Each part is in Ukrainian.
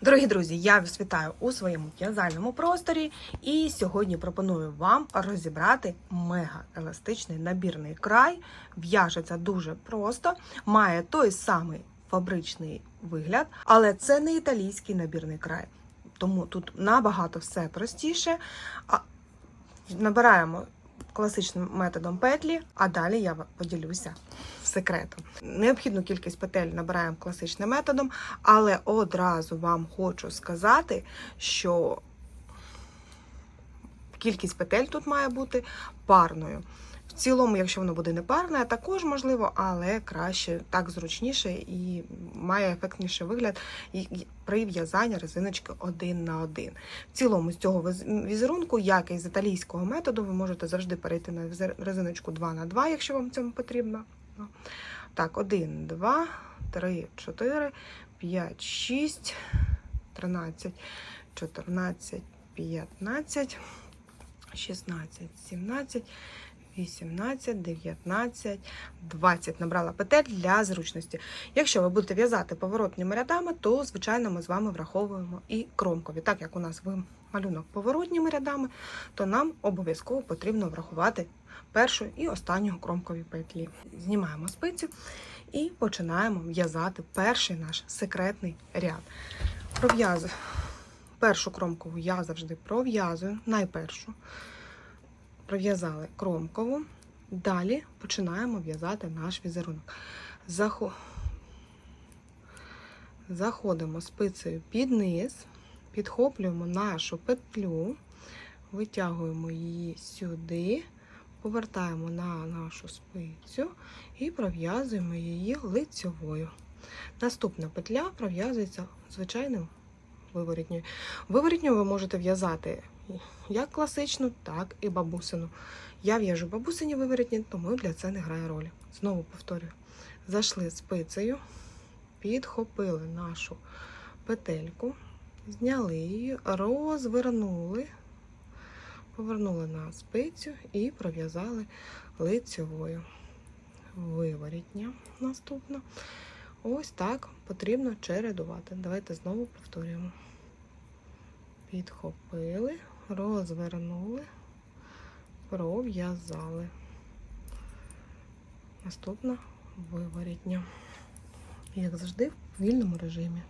Дорогі друзі, я вас вітаю у своєму в'язальному просторі. І сьогодні пропоную вам розібрати мега еластичний набірний край. В'яжеться дуже просто, має той самий фабричний вигляд, але це не італійський набірний край. Тому тут набагато все простіше. Набираємо класичним методом петлі, а далі я поділюся секретом. Необхідну кількість петель набираємо класичним методом, але одразу вам хочу сказати, що кількість петель тут має бути парною. Цілому, якщо воно буде не парне, також можливо, але краще так зручніше і має ефектніший вигляд при в'язанні резиночки один на один. В цілому з цього візерунку, як і з італійського методу, ви можете завжди перейти на резиночку 2 на 2, якщо вам цьому потрібно. Так, 1, 2, 3, 4, 5, 6, 13, 14, 15, 16, 17, 18, 19, 20. Набрала петель для зручності. Якщо ви будете в'язати поворотніми рядами, то, звичайно, ми з вами враховуємо і кромкові. Так як у нас малюнок поворотніми рядами, то нам обов'язково потрібно врахувати першу і останню кромкові петлі. Знімаємо спицю і починаємо в'язати перший наш секретний ряд. Пров'язую. Першу кромкову я завжди пров'язую, найпершу. Пров'язали кромкову. Далі починаємо в'язати наш візерунок. Заходимо спицею під низ, підхоплюємо нашу петлю, витягуємо її сюди, повертаємо на нашу спицю і пров'язуємо її лицьовою. Наступна петля пров'язується звичайним виворітньою. Виворітню ви можете в'язати як класичну, так і бабусину. Я в'яжу бабусині виворітні, тому для це не грає ролі. Знову повторюю: зайшли спицею, підхопили нашу петельку, зняли її, розвернули, повернули на спицю і пров'язали лицьовою. Виворітня наступна. Ось так потрібно чередувати. Давайте знову повторюємо. Підхопили, розвернули, пров'язали. Наступна виворітня. Як завжди, в вільному режимі.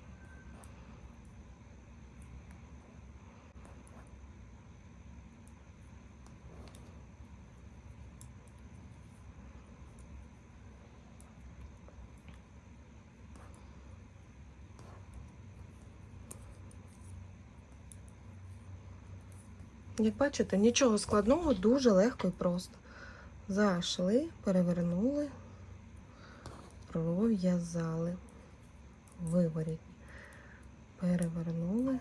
Як бачите, нічого складного, дуже легко і просто. Зайшли, перевернули, пров'язали, виворіть. Перевернули,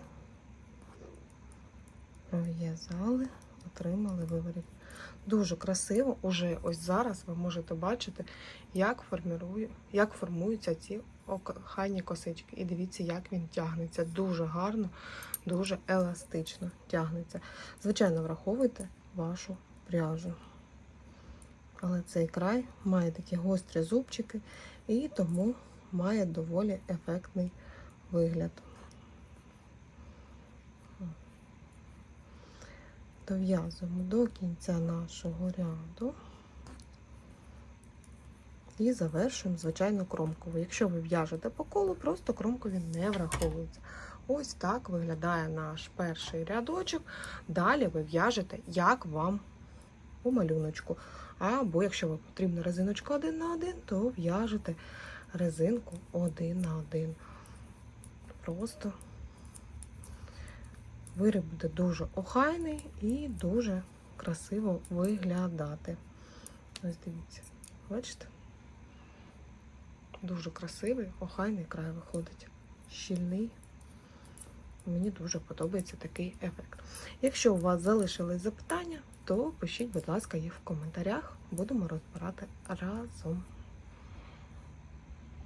пров'язали, отримали виворіть. Дуже красиво, уже ось зараз ви можете бачити, як, формірую, як формуються ці охайні косички. І дивіться, як він тягнеться. Дуже гарно, дуже еластично тягнеться. Звичайно, враховуйте вашу пряжу. Але цей край має такі гострі зубчики і тому має доволі ефектний вигляд. Дов'язуємо до кінця нашого ряду і завершуємо звичайно кромкову. Якщо ви в'яжете по колу, просто кромкові не враховуються. Ось так виглядає наш перший рядочок. Далі ви в'яжете, як вам у малюночку. Або якщо вам потрібна резиночка один на один, то в'яжете резинку один на один. Просто виріб буде дуже охайний і дуже красиво виглядати. Ось дивіться, бачите? Дуже красивий, охайний край виходить. Щільний. Мені дуже подобається такий ефект. Якщо у вас залишились запитання, то пишіть, будь ласка, їх в коментарях. Будемо розбирати разом.